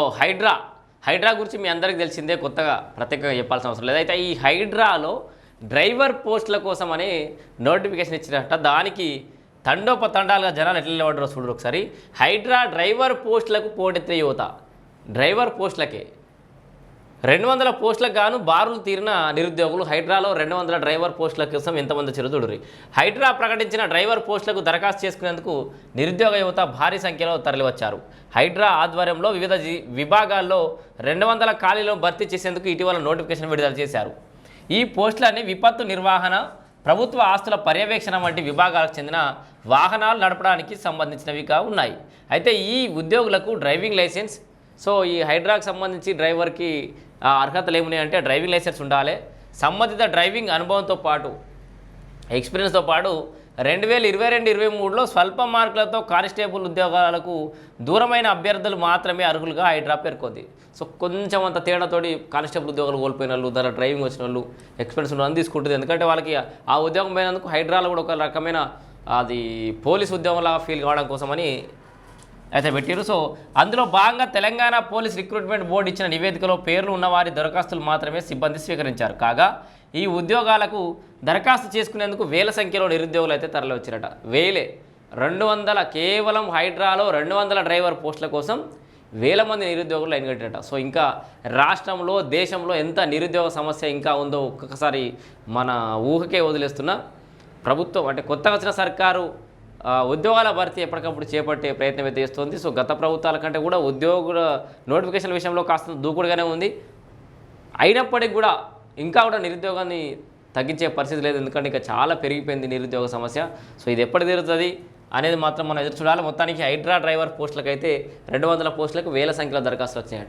హైడ్రా. హైడ్రా గురించి మీ అందరికీ తెలిసిందే కొత్తగా ప్రత్యేకంగా చెప్పాల్సిన అవసరం లేదు. అయితే ఈ హైడ్రాలో డ్రైవర్ పోస్టుల కోసం అని నోటిఫికేషన్ ఇచ్చినట్ట దానికి తండోపతండాలుగా జనాలు ఎట్లా నిలబడ్డారో చూడరు ఒకసారి. హైడ్రా డ్రైవర్ పోస్టులకు పోటెత్తే యువత. డ్రైవర్ పోస్టులకే. రెండు వందల పోస్టులకు గాను బారులు తీరిన నిరుద్యోగులు హైడ్రాలో రెండు వందల డ్రైవర్ పోస్టుల కోసం ఎంతమంది చిరుదుడురి హైడ్రా ప్రకటించిన డ్రైవర్ పోస్టులకు దరఖాస్తు చేసుకునేందుకు నిరుద్యోగ యువత భారీ సంఖ్యలో తరలివచ్చారు. హైడ్రా ఆధ్వర్యంలో వివిధ విభాగాల్లో రెండు వందల ఖాళీలో భర్తీ చేసేందుకు ఇటీవల నోటిఫికేషన్ విడుదల చేశారు. ఈ పోస్టులన్నీ విపత్తు నిర్వహణ ప్రభుత్వ ఆస్తుల పర్యవేక్షణ వంటి విభాగాలకు చెందిన వాహనాలు నడపడానికి సంబంధించినవిగా ఉన్నాయి. అయితే ఈ ఉద్యోగులకు డ్రైవింగ్ లైసెన్స్ సో ఈ హైడ్రాకు సంబంధించి డ్రైవర్కి అర్హతలు ఏమున్నాయి అంటే డ్రైవింగ్ లైసెన్స్ ఉండాలి. సంబంధిత డ్రైవింగ్ అనుభవంతో పాటు ఎక్స్పీరియన్స్తో పాటు రెండు వేల ఇరవై రెండు ఇరవై మూడులో స్వల్ప మార్కులతో కానిస్టేబుల్ ఉద్యోగాలకు దూరమైన అభ్యర్థులు మాత్రమే అర్హులుగా హైడ్రా పేర్కొంది. సో కొంచెం అంత తేడాతోటి కానిస్టేబుల్ ఉద్యోగాలు కోల్పోయిన వాళ్ళు దాని డ్రైవింగ్ వచ్చిన వాళ్ళు ఎక్స్పీరియన్స్ ఉన్న తీసుకుంటుంది. ఎందుకంటే వాళ్ళకి ఆ ఉద్యోగం పోయినందుకు హైడ్రాలో కూడా ఒక రకమైన అది పోలీస్ ఉద్యోగంలాగా ఫీల్ కావడం కోసమని అయితే పెట్టారు సో అందులో భాగంగా తెలంగాణ పోలీస్ రిక్రూట్మెంట్ బోర్డు ఇచ్చిన నివేదికలో పేర్లు ఉన్న వారి దరఖాస్తులు మాత్రమే సిబ్బంది స్వీకరించారు. కాగా ఈ ఉద్యోగాలకు దరఖాస్తు చేసుకునేందుకు వేల సంఖ్యలో నిరుద్యోగులు అయితే తరలివచ్చారట. వేలే రెండు వందల కేవలం హైడ్రాలో రెండు వందల డ్రైవర్ పోస్టుల కోసం వేల మంది నిరుద్యోగులు లైన్ కట్టారట. సో ఇంకా రాష్ట్రంలో దేశంలో ఎంత నిరుద్యోగ సమస్య ఇంకా ఉందో ఒక్కొక్కసారి మన ఊహకే వదిలేస్తున్నా ప్రభుత్వం అంటే కొత్తగా వచ్చిన సర్కారు ఉద్యోగాల భర్తీ ఎప్పటికప్పుడు చేపట్టే ప్రయత్నం అయితే చేస్తుంది. సో గత ప్రభుత్వాల కంటే కూడా ఉద్యోగుల నోటిఫికేషన్ విషయంలో కాస్త దూకుడుగానే ఉంది. అయినప్పటికీ కూడా ఇంకా కూడా నిరుద్యోగాన్ని తగ్గించే పరిస్థితి లేదు. ఎందుకంటే ఇంకా చాలా పెరిగిపోయింది నిరుద్యోగ సమస్య. సో ఇది ఎప్పటి తీరుతుంది అనేది మాత్రం మనం ఎదురు చూడాలి. మొత్తానికి హైడ్రా డ్రైవర్ పోస్టులకు అయితే రెండు వందల పోస్టులకు వేల సంఖ్యలో దరఖాస్తులు వచ్చాయట